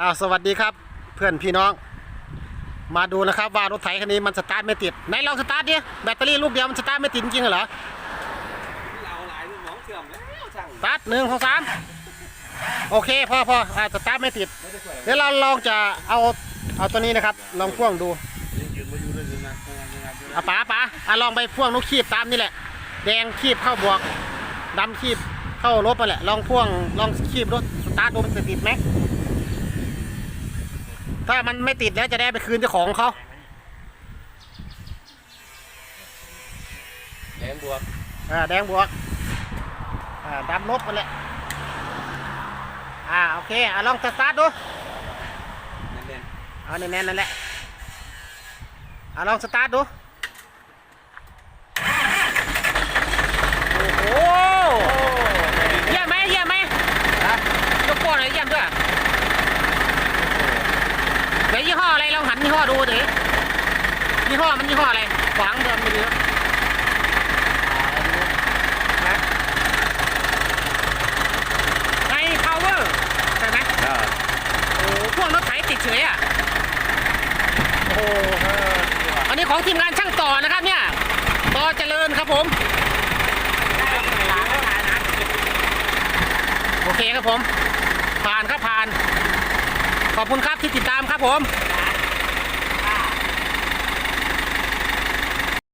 อ้าวสวัสดีครับ เพื่อนพี่น้อง มาดูนะครับว่ารถไถคันนี้มันสตาร์ทไม่ติดไหนลองสตาร์ทดิแบตเตอรี่ลูกเดียวมันสตาร์ทไม่ติดจริงเหรอเราหลายสมองเสื่อมแล้วช่างสตาร์ทหนึ่งสองสามโอเคพอพออ่าสตาร์ทไม่ติดเดี๋ยวเราลองจะเอาเอาตัวนี้นะครับ ลองพ่วงดูยังยืนมาอยู่เลยนะงานงานอยู่อะป๋าป๋าอะลองไปพ่วงลูกคีบตามนี่แหละ แดงคีบเข้าบวกดำคีบเข้าลบไปแหละลองพ่วงลองคีบรถสตาร์ทดูมันจะติดไหม ถ้ามันไม่ติดแล้วจะได้ไปคืนเจ้าของเขาแดงบวกอ่าแดงบวกอ่าดำลบไปแหละอ่าโอเคอะลองสตาร์ทดูเน้นเอาแน่นๆนั่นแหละอะลองสตาร์ทดูโอ้โหเยี่ยมไหมเยี่ยมไหมฮะยกโป้หน่อยเยี่ยมด้วยเดี๋ยวยี่ห้ออะไรลองหัน ยี่ห้อดูเดี๋ยวยี่ห้อมันยี่ห้ออะไรขวางเดิมไปดูนะใน power ใช่ไหมๆอ่าโอ้โหพวกรถไถติดเฉยอะโอ้โหเอออันนี้ของทีมงานช่างต่อนะครับเนี่ยต่อเจริญครับผมโอเคครับผม ผ่านครับผ่าน ขอบคุณครับที่ติดตามครับผม